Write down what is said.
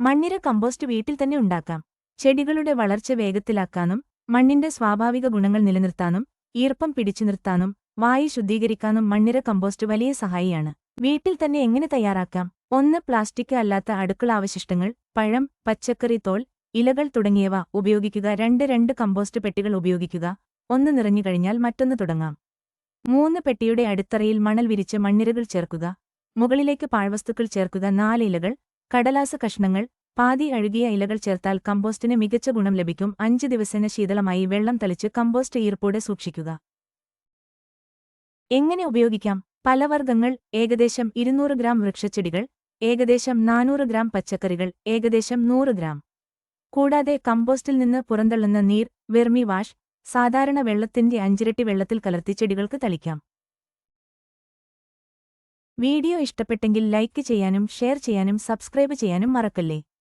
മണ്ണിര കമ്പോസ്റ്റ് വീട്ടിൽ തന്നെ ഉണ്ടാക്കാം. ചെടികളുടെ വളർച്ച വേഗത്തിലാക്കാനും മണ്ണിന്റെ സ്വാഭാവിക ഗുണങ്ങൾ നിലനിർത്താനും ഈർപ്പം പിടിച്ചു നിർത്താനും വായു ശുദ്ധീകരിക്കാനും മണ്ണിര കമ്പോസ്റ്റ് വലിയ സഹായിയാണ്. വീട്ടിൽ തന്നെ എങ്ങനെ തയ്യാറാക്കാം? ഒന്ന് പ്ലാസ്റ്റിക് അല്ലാത്ത അടുക്കള അവശിഷ്ടങ്ങൾ പഴം പച്ചക്കറി തോൽ ഇലകൾ തുടങ്ങിയവ ഉപയോഗിക്കുക. രണ്ട് രണ്ട് കമ്പോസ്റ്റ് പെട്ടികൾ ഉപയോഗിക്കുക. ഒന്ന് നിറഞ്ഞു കഴിഞ്ഞാൽ മറ്റൊന്ന് തുടങ്ങാം. മൂന്ന് പെട്ടിയുടെ അടിത്തറയിൽ മണൽ വിരിച്ച് മണ്ണിരകൾ ചേർക്കുക. മുകളിലേക്ക് പാഴ്വസ്തുക്കൾ ചേർക്കുക. നാല് ഇലകൾ കടലാസ കഷ്ണങ്ങൾ പാതി അഴുകിയ ഇലകൾ ചേർത്താൽ കമ്പോസ്റ്റിന് മികച്ച ഗുണം ലഭിക്കും. അഞ്ച് ദിവസേന ശീതളമായി വെള്ളം തളിച്ച് കമ്പോസ്റ്റ് ഈർപ്പോടെ സൂക്ഷിക്കുക. എങ്ങനെ ഉപയോഗിക്കാം? പലവർഗങ്ങൾ ഏകദേശം ഇരുന്നൂറ് ഗ്രാം വൃക്ഷച്ചെടികൾ ഏകദേശം നാനൂറ് ഗ്രാം പച്ചക്കറികൾ ഏകദേശം നൂറ് ഗ്രാം. കൂടാതെ കമ്പോസ്റ്റിൽ നിന്ന് പുറന്തള്ളുന്ന നീർ വെർമി വാഷ് സാധാരണ വെള്ളത്തിന്റെ അഞ്ചിരട്ടി വെള്ളത്തിൽ കലർത്തി ചെടികൾക്ക് തളിക്കാം. വീഡിയോ ഇഷ്ടപ്പെട്ടെങ്കിൽ ലൈക്ക് ചെയ്യാനും ഷെയർ ചെയ്യാനും സബ്സ്ക്രൈബ് ചെയ്യാനും മറക്കല്ലേ?